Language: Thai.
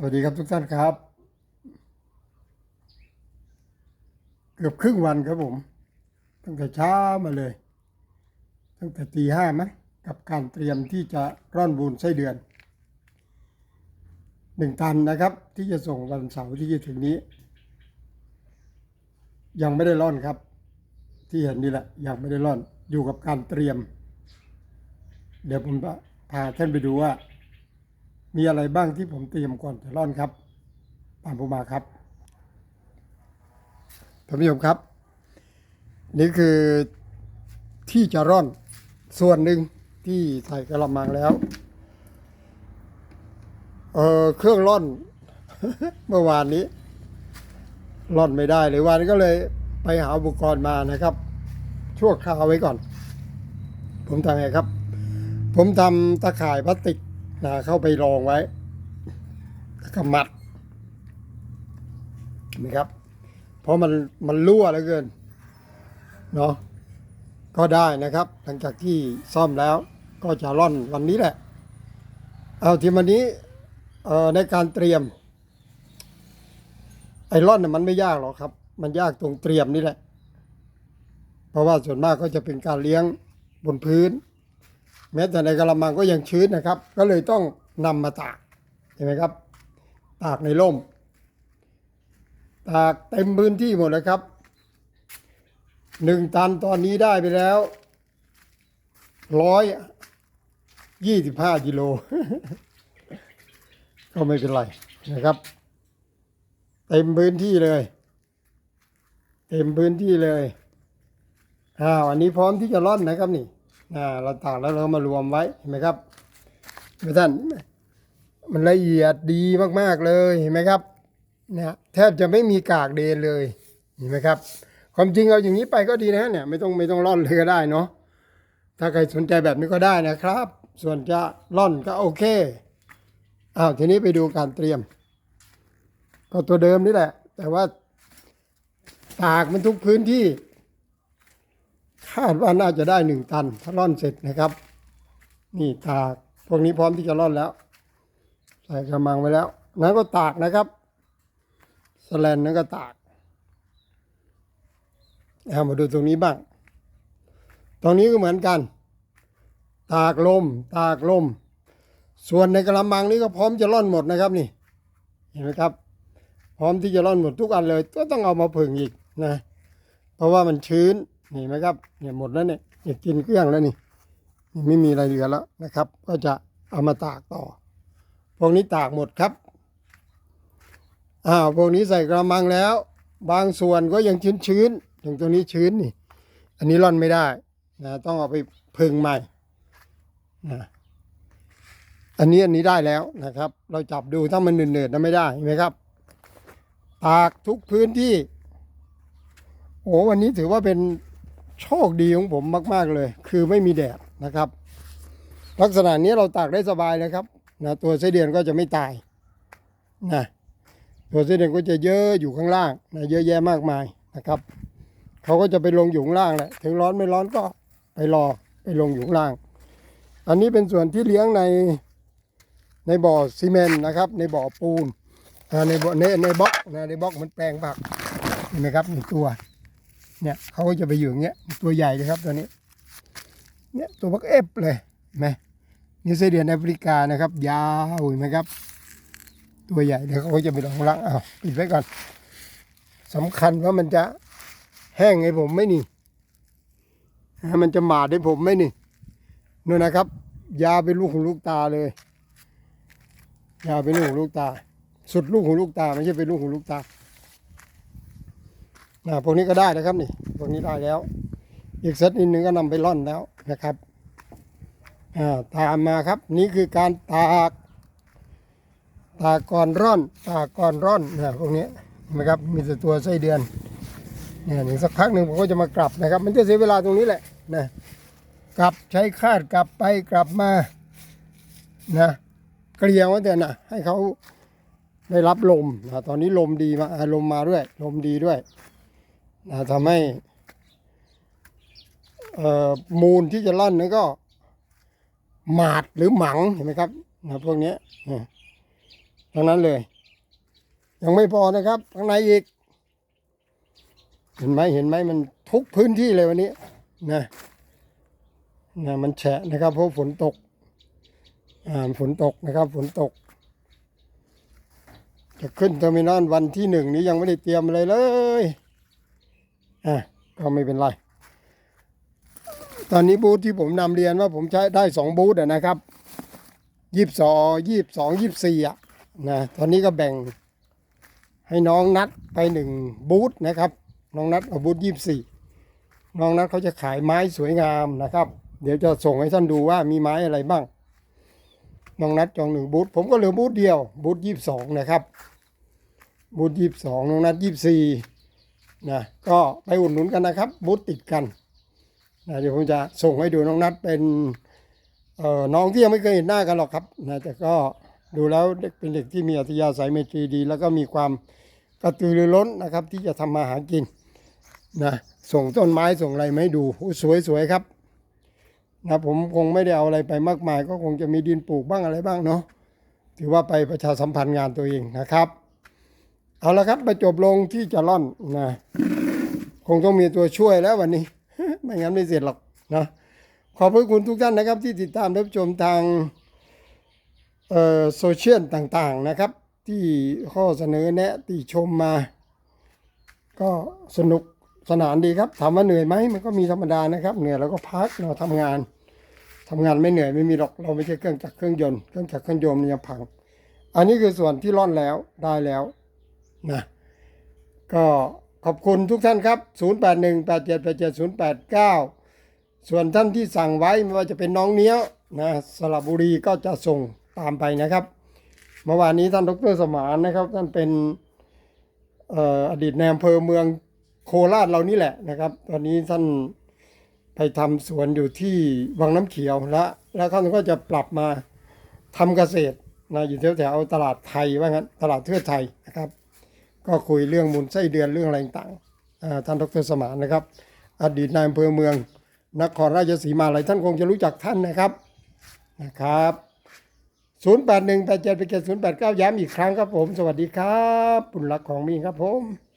สวัสดีครับทุกท่านครับ เกือบครึ่งวันครับผม ตั้งแต่เช้ามาเลย ตั้งแต่ตีห้ามั้งกับการเตรียมที่จะร่อนบูนไส้เดือนหนึ่งตันนะครับ ที่จะส่งวันเสาร์ที่จะถึงนี้ ยังไม่ได้ร่อนครับ ที่เห็นนี่แหละยังไม่ได้ร่อนอยู่กับการเตรียม เดี๋ยวผมจะพาท่านไปดูว่า มีอะไรบ้างที่ผมเตรียมก่อนจะร่อนครับตามผมมาครับท่านผู้ชมครับ นี่คือที่จะร่อนส่วนหนึ่งที่ใส่กระมังแล้ว เออเครื่องร่อน เมื่อวานนี้ ร่อนไม่ได้เลยวันก็เลยไปหาอุปกรณ์มานะครับ ชั่วคราวไว้ก่อน ผมทำไงครับ ผมทำตะข่ายพลาสติก นะเข้าไปรองไว้แล้วก็มัดนไหมครับ เพราะมันมันรั่วเหลือเกินเนาะก็ได้นะครับ หลังจากที่ซ่อมแล้วก็จะร่อนวันนี้แหละ เอาทีวันนี้เอ่อในการเตรียม ไอร่อนน่ะมันไม่ยากหรอกครับ มันยากตรงเตรียมนี่แหละ เพราะว่าส่วนมากก็จะเป็นการเลี้ยงบนพื้น แม้แต่ในกระมังก็ยังชื้นนะครับ ก็เลยต้องนำมาตากเห็นไหมครับ ตากในร่ม ตากเต็มพื้นที่หมดเลยครับหนึ่งตันตอนนี้ได้ไปแล้วร้อยยี่สิบห้ากิโล ก็ไม่เป็นไรนะครับ เต็มพื้นที่เลย เต็มพื้นที่เลยอ้าวอันนี้พร้อมที่จะร่อนนะครับนี่ อ่าเราตากแล้วเราก็มารวมไว้เห็นไหมครับเห็นไหมท่านมันละเอียดดีมากๆเลยเห็นไหมครับเนี่ยแทบจะไม่มีกากเดนเลยเห็นไหมครับ ความจริงเอาอย่างนี้ไปก็ดีนะเนี่ยไม่ต้องไม่ต้องร่อนเลยก็ได้เนาะถ้าใครสนใจแบบนี้ก็ได้นะครับ ส่วนจะร่อนก็โอเคอ้าวทีนี้ไปดูการเตรียม ก็ตัวเดิมนี่แหละ แต่ว่าตากมันทุกพื้นที่าดว่าน่าจะได้หนึ่งตัน ถ้าร่อนเสร็จนะครับ นี่ตากพวกนี้พร้อมที่จะร่อนแล้ว ใส่กระมังไว้แล้ว นั้นก็ตากนะครับสแลนนั้นก็ตากเอามาดูตรงนี้บ้าง ตรงนี้ก็เหมือนกัน ตากลม ตากลม ส่วนในกระมังนี้ก็พร้อมจะร่อนหมดนะครับนี่ เห็นไหมครับ พร้อมที่จะร่อนหมดทุกอันเลย ก็ต้องเอามาผึ่งอีกนะ เพราะว่ามันชื้น นี่ไหมครับเนี่ยหมดแล้วเนี่ยเนี่ยกินเกลี้ยงแล้วนี่ไม่มีอะไรเหลือแล้วนะครับ ก็จะเอามาตากต่อ พวกนี้ตากหมดครับอ้าวพวกนี้ใส่กระมังแล้ว บางส่วนก็ยังชื้นชื้นๆอย่างตัวนี้ชื้นนี่ อันนี้ร่อนไม่ได้นะต้องเอาไปพึ่งใหม่นะอันนี้อันนี้ได้แล้วนะครับ เราจับดูถ้ามันเนืดๆนะไม่ได้เห็นไหมครับ ตากทุกพื้นที่โอ้วันนี้ถือว่าเป็น โชคดีของผมมาก ๆเลย คือไม่มีแดดนะครับ ลักษณะนี้เราตากได้สบายเลยครับนะตัวไส้เดือนก็จะไม่ตายนะตัวไส้เดือนก็จะเยอะอยู่ข้างล่างนะเยอะแยะมากมายนะครับเขาก็จะไปลงอยู่ข้างล่างแหละถึงร้อนไม่ร้อนก็ไปรอไปลงอยู่ข้างล่าง อันนี้เป็นส่วนที่เลี้ยงในในบ่อซีเมนต์นะครับ ในบ่อปูนในบ่อในในบล็อกนะในบล็อกมันแปลงผักเห็นไหมครับหนึ่งตัว เนี่ยเขาก็จะไปอยู่อย่างเงี้ยตัวใหญ่เลยครับตัวนี้ เนี่ยตัวบักเอฟเลยเห็นไหมนี่ไส้เดือนแอฟริกานะครับ ยาวเห็นไหมครับ ตัวใหญ่เดี๋ยวเขาก็จะไปลงล่างอ้าปิดไว้ก่อนสำคัญว่ามันจะแห้งให้ผมไหมนี่มันจะหมาดให้ผมไหมนี่นู่นนะครับ ยาเป็นลูกหูลูกตาเลย ยาเป็นลูกหูลูกตา สุดลูกหูลูกตาไม่ใช่เป็นลูกหูลูกตา นะพวกนี้ก็ได้นะครับนี่พวกนี้ได้แล้ว อีกเซตนิดนึงก็นำไปร่อนแล้วนะครับอ่าตามมาครับนี่คือการตากตากก่อนร่อนตากก่อนร่อนนะพวกนี้นไหมครับมีแต่ตัวไส้เดือนเนี่ยอีกสักพักหนึ่งผมก็จะมากลับนะครับ มันจะเสียเวลาตรงนี้แหละนะกลับใช้คาดกลับไปกลับมานะเกลียวไว้แต่นะให้เขาได้รับลมนะตอนนี้ลมดีมาลมมาด้วย ลมดีด้วย นะทำให้มูลที่จะล่อนนั้นก็ หมาดหรือหมังเห็นไหมครับนะพวกนี้ทั้งนั้นเลย ยังไม่พอนะครับข้างในอีก เห็นไหมเห็นไหมมันทุกพื้นที่เลยวันนี้นะนะมันแฉะนะครับเพราะฝนตกอ่าฝนตกนะครับฝนตก จะขึ้นเทอร์มินอลวันที่หนึ่งนี้ยังไม่ได้เตรียมอะไรเลย อะก็ไม่เป็นไร ตอนนี้บูธที่ผมนำเรียนว่าผมใช้ได้สองบูธนะครับยี่สิบสองยี่สิบสองยี่สิบสี่อะนะตอนนี้ก็แบ่งให้น้องนัดไปหนึ่งบูธนะครับ น้องนัดเอาบูธยี่สิบสี่น้องนัดเขาจะขายไม้สวยงามนะครับ เดี๋ยวจะส่งให้ท่านดูว่ามีไม้อะไรบ้าง น้องนัดจองหนึ่งบูธผมก็เหลือบูธเดียวบูธยี่สิบสองนะครับบูธยี่สิบสองน้องนัดยี่สิบสี่ นะก็ไปอุดหนุนกันนะครับบูธติดกันนะเดี๋ยวผมจะส่งให้ดูน้องนัดเป็นเอ่อน้องที่ยังไม่เคยเห็นหน้ากันหรอกครับนะแต่ก็ดูแล้วเด็กเป็นเด็กที่มีอัธยาศัยเมตรีดี แล้วก็มีความกระตือรือร้นนะครับ ที่จะทำมาหากินนะส่งต้นไม้ส่งอะไรไมาให้ดูโอ้สวยๆครับนะผมคงไม่ได้เอาอะไรไปมากมาย ก็คงจะมีดินปลูกบ้างอะไรบ้างเนาะถือว่าไปประชาสัมพันธ์งานตัวเองนะครับ เอาละครับไปจบลงที่จะล่อนนะ คงต้องมีตัวช่วยแล้ววันนี้ ไม่งั้นไม่เสร็จหรอกนะขอบพระคุณทุกท่านนะครับ ที่ติดตามรับชมทางโซเชียลต่างๆนะครับ ที่ข้อเสนอแนะที่ชมมา ก็สนุกสนานดีครับถามว่าเหนื่อยไหมมันก็มีธรรมดานะครับ เหนื่อยเราก็พักเราทำงานทำงานไม่เหนื่อยไม่มีหรอกเราไม่ใช่เครื่องจักรเครื่องยนต์เครื่องจักรเครื่องยนต์มันยังพัง อันนี้คือส่วนที่ร่อนแล้วได้แล้ว นะก็ขอบคุณทุกท่านครับ 0 8 1 8 7 8 7 0 8 9 ส่วนท่านที่สั่งไว้ไม่ว่าจะเป็นน้องเนี้ยนะสระบุรีก็จะส่งตามไปนะครับ เมื่อวานนี้ท่านดรสมานนะครับ ท่านเป็นออดีตนายอำเภอเมืองโคราชเรานี่แหละนะครับ ตอนนี้ท่านไปทำสวนอยู่ที่วังน้ำเขียวแล้วแล้วท่านก็จะปรับมาทำเกษตรนะอยู่แถวๆตลาดไทยว่างั้นตลาดเทือไทยนะครับ ก็คุยเรื่องมูลไส้เดือนเรื่องอะไรต่างๆท่านดรสมานนะครับ อดีตนายอำเภอเมือง นครราชสีมาหลายท่านคงจะรู้จักท่านนะครับนะครับ0 8 1 8 7 8 7 0 8 9 ย้ำอีกครั้งครับผม สวัสดีครับปุ่นรักของมีครับผม